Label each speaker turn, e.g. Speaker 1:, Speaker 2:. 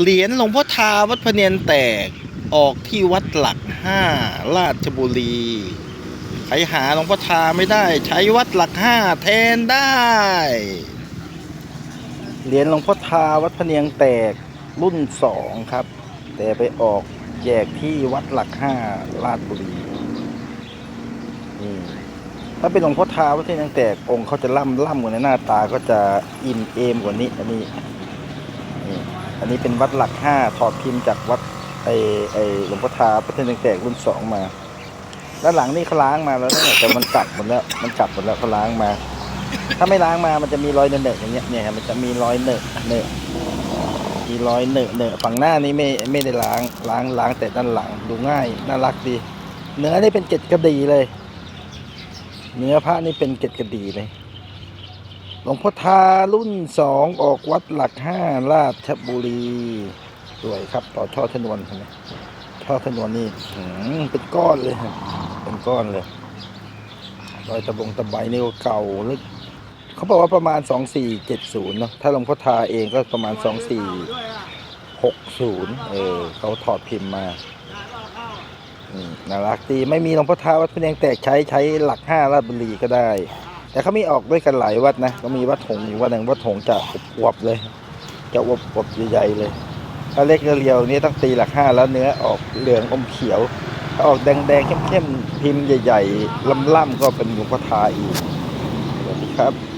Speaker 1: เหรียญหลวงพ่อทาวัดพะเนียนแตกออกที่วัดหลักห้าราชบุรีใครหาหลวงพ่อทาไม่ได้ ใช้วัดหลักห้าแทนได้ เหรียญหลวงพ่อทาวัดพะเนียงแตกรุ่นสองครับ แต่ไปออกแจกที่วัดหลักห้าราชบุรีนี่ถ้าเป็นหลวงพ่อทาวัดพะเนียงแตกองค์เขาจะล่ำล่ำกว่าในหน้าตาก็จะอิ่มเอมกว่านี้อันนี้นี่ อันนี้เป็นวัดหลักห้าถอดพิมพ์จากวัดไอไอหลวงพ่อทาพระเทนแตกรุ่นสองมา ด้านหลังนี่เขาล้างมาแล้วนะแต่มันกลับหมดแล้วมันกลับหมดแล้วเขาล้างมา ถ้าไม่ล้างมามันจะมีรอยเนอะอย่างเงี้ยเนี่ยครับมันจะมีรอยเนอะเนอะมีรอยเนอะเนอะฝั่งหน้านี้ไม่ไม่ได้ล้างล้างล้างแต่ด้านหลังดูง่ายน่ารักดี เนื้อนี่เป็นเกล็ดกระดีเลย เนื้อพระนี่เป็นเกล็ดกระดีเลย หลวงพ่อทารุ่นสองออกวัดหลักห้าราชบุรีสวยครับ ต่อช่อชนวนเห็นไหมช่อชนวนนี่เป็นก้อนเลยเป็นก้อนเลยรอยตะบงตะไบนี่ก็เก่าลึกเขาบอกว่าประมาณสองสี่เจ็ดศูนย์เนาะถ้าหลวงพ่อทาเองก็ประมาณสองสี่หกศูนย์เออเขาถอดพิมพ์มาน่ารักดีไม่มีหลวงพ่อทาวัดพระแดงแตกใช้ใช้หลักห้าราชบุรีก็ได้ แต่เขามีออกด้วยกันหลายวัดนะ ก็มีวัดหงอยู่วัดหนึ่งวัดหงจะอวบเลย จะอวบบใหญ่ๆเลย ถ้าเล็กเรียวนี่ต้องตีหลักห้าแล้วเนื้อออกเหลืองอมเขียวถ้าออกแดงๆเข้มๆพิมพ์ใหญ่ ๆล่ำๆก็เป็นหลวงพ่อทาอีกสวัสดีครับ